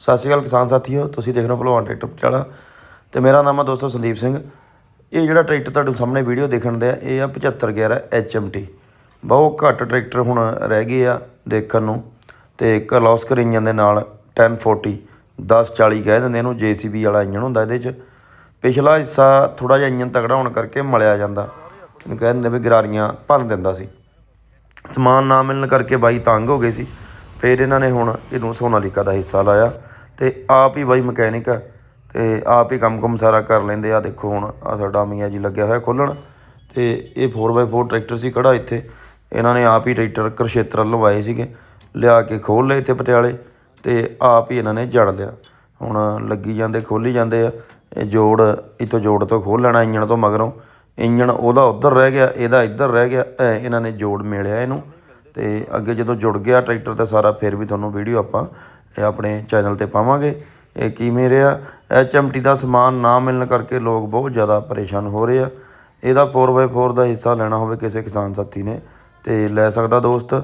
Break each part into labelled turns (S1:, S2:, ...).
S1: ਸਤਿ ਸ਼੍ਰੀ ਅਕਾਲ ਕਿਸਾਨ ਸਾਥੀਓ, ਤੁਸੀਂ ਦੇਖ ਰਹੇ ਹੋ ਭਲਵਾਨ ਟਰੈਕਟਰ ਪਟਿਆਲਾ ਤੇ ਮੇਰਾ ਨਾਮ ਹੈ ਦੋਸਤੋ ਸੰਦੀਪ ਸਿੰਘ। ਇਹ ਜਿਹੜਾ ਟਰੈਕਟਰ ਤੁਹਾਡੇ ਸਾਹਮਣੇ ਵੀਡੀਓ ਦੇਖਣ ਦੇ ਆ, ਇਹ ਆ 7511 HMT ਬਹੁਤ ਘੱਟ ਟਰੈਕਟਰ ਹੁਣ ਰਹਿ ਗਏ ਆ ਦੇਖਣ ਨੂੰ ਤੇ ਕਰਲੋਸਕਰ ਇੰਜਨ ਦੇ ਨਾਲ 1040 1040 ਕਹਿ ਦਿੰਦੇ ਇਹਨੂੰ JCB ਵਾਲਾ ਇੰਜਨ ਹੁੰਦਾ ਇਹਦੇ 'ਚ। ਪਿਛਲਾ ਹਿੱਸਾ ਥੋੜਾ ਜਿਹਾ ਇੰਜਨ ਤਗੜਾ ਹੋਣ ਕਰਕੇ ਮਲਿਆ ਜਾਂਦਾ। ਇਹਨੂੰ ਕਹਿ ਦਿੰਦੇ ਵੀ ਗਰਾਰੀਆਂ ਭੰਨ ਦਿੰਦਾ ਸੀ। ਸਮਾਨ ਨਾ ਮਿਲਣ ਕਰਕੇ ਬਾਈ ਤੰਗ ਹੋ ਗਏ ਸੀ। ਫਿਰ ਇਹਨਾਂ ਨੇ ਹੁਣ ਇਹਨੂੰ ਸੋਨਾਲੀਕਾ ਦਾ ਹਿੱਸਾ ਲਾਇਆ ਤੇ ਆਪ ਹੀ ਬਾਈ ਮਕੈਨਿਕ ਆ ਤੇ ਆਪ ਹੀ ਕੰਮ ਕੁਮ ਸਾਰਾ ਕਰ ਲੈਂਦੇ ਆ। ਦੇਖੋ ਹੁਣ ਆ ਸਾਡਾ ਮੀਆਂ ਜੀ ਲੱਗਿਆ ਹੋਇਆ ਖੋਲਣ ਤੇ ਇਹ 4x4 ਟਰੈਕਟਰ ਸੀ ਖੜਾ ਇੱਥੇ। ਇਹਨਾਂ ਨੇ ਆਪ ਹੀ ਟਰੈਕਟਰ ਕੁਰਸ਼ੇਤਰ ਲਵਾਏ ਸੀਗੇ, ਲਿਆ ਕੇ ਖੋਲ ਲਏ ਇੱਥੇ ਪਟਿਆਲੇ ਤੇ ਆਪ ਹੀ ਇਹਨਾਂ ਨੇ ਜੜ ਲਿਆ। ਹੁਣ ਲੱਗੀ ਜਾਂਦੇ ਖੋਲੀ ਜਾਂਦੇ ਆ। ਇਹ ਜੋੜ ਇੱਥੋਂ ਜੋੜ ਤੋਂ ਖੋਲ ਲੈਣਾ, ਇੰਜਣ ਤੋਂ ਮਗਰੋਂ। ਇੰਜਣ ਉਹਦਾ ਉੱਧਰ ਰਹਿ ਗਿਆ, ਇਹਦਾ ਇੱਧਰ ਰਹਿ ਗਿਆ, ਐ ਇਹਨਾਂ ਨੇ ਜੋੜ ਮਿਲਿਆ ਇਹਨੂੰ। ਤੇ ਅੱਗੇ ਜਦੋਂ ਜੁੜ ਗਿਆ ਟਰੈਕਟਰ ਤਾਂ ਸਾਰਾ, ਫਿਰ ਵੀ ਤੁਹਾਨੂੰ ਵੀਡੀਓ ਆਪਾਂ ਇਹ ਆਪਣੇ ਚੈਨਲ ਤੇ ਪਾਵਾਂਗੇ। ਇਹ ਕਿਵੇਂ ਰਿਹਾ? ਐਚਐਮਟੀ ਦਾ ਸਮਾਨ ਨਾ ਮਿਲਣ ਕਰਕੇ ਲੋਕ ਬਹੁਤ ਜ਼ਿਆਦਾ ਪਰੇਸ਼ਾਨ ਹੋ ਰਹੇ ਆ। ਇਹਦਾ 4x4 ਦਾ ਹਿੱਸਾ ਲੈਣਾ ਹੋਵੇ ਕਿਸੇ ਕਿਸਾਨ ਸਾਥੀ ਨੇ ਤੇ ਲੈ ਸਕਦਾ ਦੋਸਤ।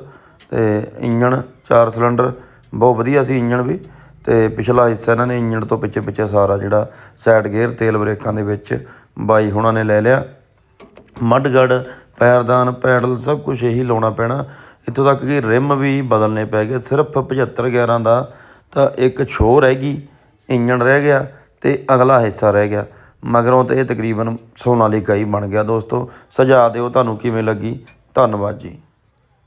S1: ਤੇ ਇੰਜਣ ਚਾਰ ਸਿਲੰਡਰ, ਬਹੁਤ ਵਧੀਆ ਸੀ ਇੰਜਣ ਵੀ। ਤੇ ਪਿਛਲਾ ਹਿੱਸਾ ਇਹਨਾਂ ਨੇ ਇੰਜਣ ਤੋਂ ਪਿੱਛੇ ਪਿੱਛੇ ਸਾਰਾ ਜਿਹੜਾ ਸਾਈਡ ਗੇਅਰ ਤੇਲ ਬ੍ਰੇਕਾਂ ਦੇ ਵਿੱਚ ਬਾਈ ਹੁਣਾਂ ਨੇ ਲੈ ਲਿਆ। ਮੱਡਗੜ ਪੈਰਦਾਨ, ਪੈਡਲ, ਸਭ ਕੁਝ ਇਹੀ ਲਾਉਣਾ ਪੈਣਾ। ਇੱਥੋਂ ਤੱਕ ਕਿ ਰਿਮ ਵੀ ਬਦਲਨੇ ਪੈ ਗਏ। ਸਿਰਫ 75 11 ਦਾ ਤਾਂ ਇੱਕ ਛੋ ਰਹਿ ਗਈ, ਇੰਜਣ ਰਹਿ ਗਿਆ ਤੇ ਅਗਲਾ ਹਿੱਸਾ ਰਹਿ ਗਿਆ। ਮਗਰੋਂ ਤੇ ਇਹ ਤਕਰੀਬਨ ਸੋਨਾਲੀਕਾ ਹੀ ਬਣ ਗਿਆ। ਦੋਸਤੋ ਸੁਝਾਅ ਦਿਓ ਤੁਹਾਨੂੰ ਕਿਵੇਂ ਲੱਗੀ। ਧੰਨਵਾਦ ਜੀ।